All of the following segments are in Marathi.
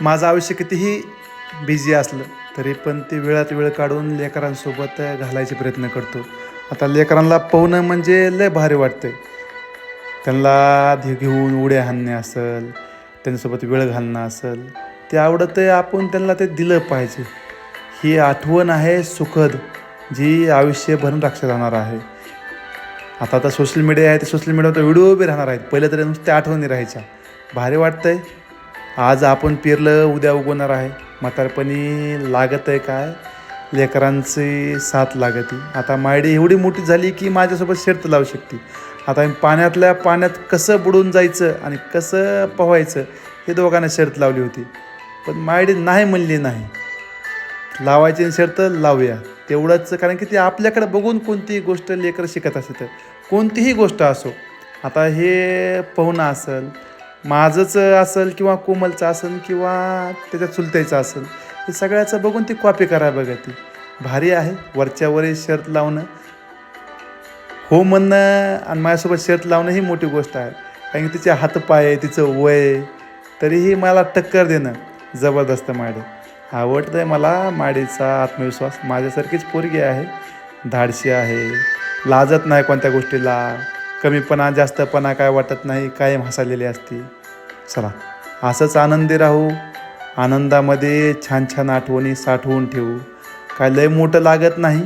माझं आयुष्य कितीही बिझी असलं तरी पण ते वेळात वेळ काढून लेकरांसोबत घालायचे प्रयत्न करतो. आता लेकरांना पोहणं म्हणजे लय भारी वाटतं त्यांना धी घेऊन उड्या हाणणे असेल त्यांच्यासोबत वेळ घालणं असेल ते आवडतं आहे आपण त्यांना ते दिलं पाहिजे. ही आठवण आहे सुखद जी आयुष्यभर लक्षात राहणार आहे. आता आता सोशल मीडिया आहे ते सोशल मीडियावर व्हिडिओ बी राहणार आहेत. पहिले तरी नुसत्या आठवणी राहायच्या. भारी वाटतंय. आज आपण पेरलं उद्या उगवणार आहे. म्हातारपणी लागत आहे काय? लेकरांची साथ लागते. आता मायडी एवढी मोठी झाली की माझ्यासोबत शर्त लावू शकते. आता मी पाण्यातल्या पाण्यात कसं बुडून जायचं आणि कसं पोहायचं हे दोघांना शर्त लावली होती. पण मायडी नाही म्हणली नाही. लावायची शर्त लावूया. तेवढंच कारण की ते आपल्याकडे बघून कोणतीही गोष्ट लेकर शिकत असते. कोणतीही गोष्ट असो. आता हे पोहणं असेल माझंच असेल किंवा कोमलचं असेल किंवा त्याच्या चुलत्याचं असेल हे सगळ्याचं बघून ती कॉपी करायला बघा ती. भारी आहे वरच्यावर शर्त लावणं. हो म्हणणं आणि माझ्यासोबत शर्त लावणं ही मोठी गोष्ट आहे. कारण की तिचे हातपाय तिचं वय तरीही मला टक्कर देणं जबरदस्त माडी. आवडतं आहे मला माडीचा आत्मविश्वास. माझ्यासारखीच पोरगी आहे. धाडशी आहे. लाजत नाही कोणत्या गोष्टीला. कमीपणा जास्तपणा काय वाटत नाही कायम हसालेली असते. चला असंच आनंदी राहू. आनंदामध्ये छान छान आठवणी साठवून ठेवू. काय लय मोठं लागत नाही.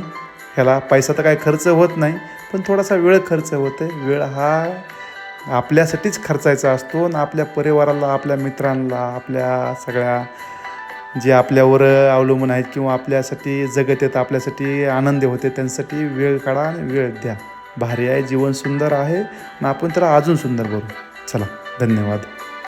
ह्याला पैसा तर काय खर्च होत नाही पण थोडासा वेळ खर्च होते वेळ हा आपल्यासाठीच खर्चायचा असतो आणि आपल्या परिवाराला आपल्या मित्रांना आपल्या सगळ्या जे आपल्यावर अवलंबून आहेत किंवा आपल्यासाठी जगत येतं आपल्यासाठी आनंदी होते त्यांच्यासाठी वेळ काढा आणि वेळ द्या. भारी आहे जीवन सुंदर आहे. आणि आपण त्याला अजून सुंदर करू. चला धन्यवाद.